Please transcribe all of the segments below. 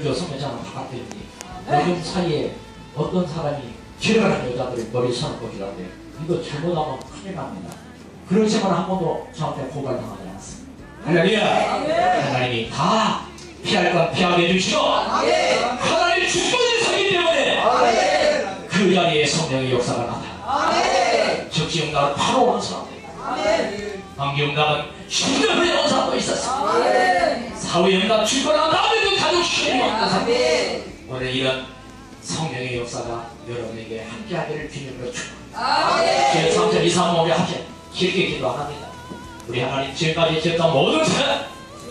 역사하니까 이렇게 성령처럼 바깥에 요즘 사이에 어떤 사람이 결혼한 여자들이 머리 선을 꽂으라는데 이거 잘못하면 큰일 납니다. 그러지만 한 번도 저한테 고발당하지 않았습니다. 할렐루야! 하나님이 다 피할 건 피하게 해주시고 하나님의 축복이 서기 때문에 그 자리에 성령의 역사가 나타나 적지영감을 바로 오는 사람들 황기영감은 10년 후에 온 사람도 있었습니다. 사후영감 출근한 다음에 도 왔는 사람 오늘 이런 성령의 역사가 여러분에게 함께하기를 주님으로 축복합니다. 제 3절 2, 3, 5에 함께 길게 기도합니다. 우리 하나님 지금까지 했던 모든 것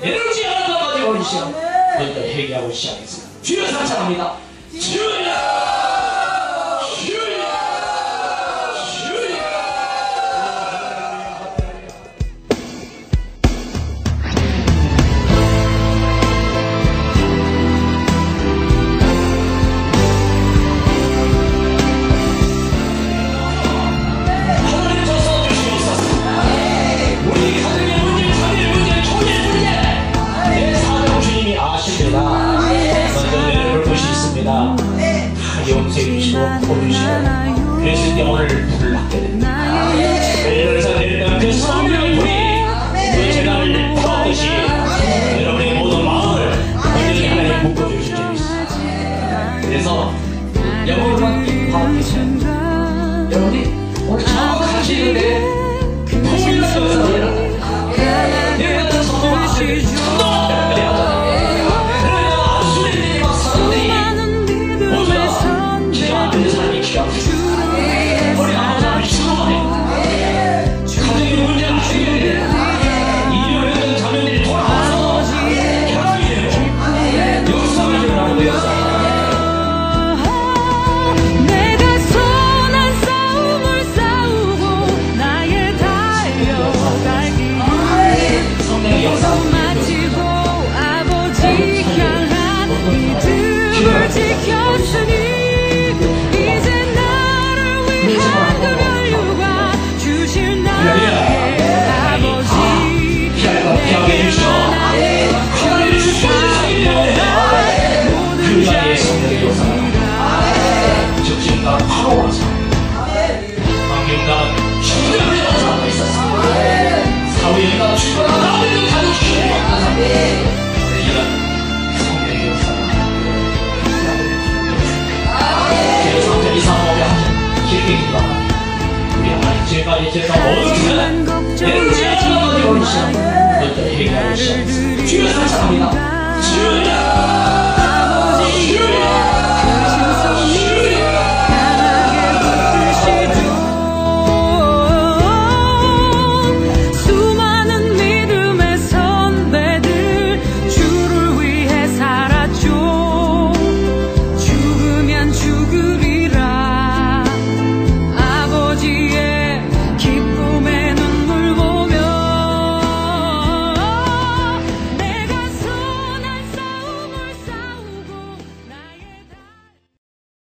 에너지 하나도 가지고 이 시간 먼저 회개하고 시작했습니다. 주여. 주여 주여 하나님 지금까지 했던 모든 것 에너지 하나도 가지고 오시오 먼저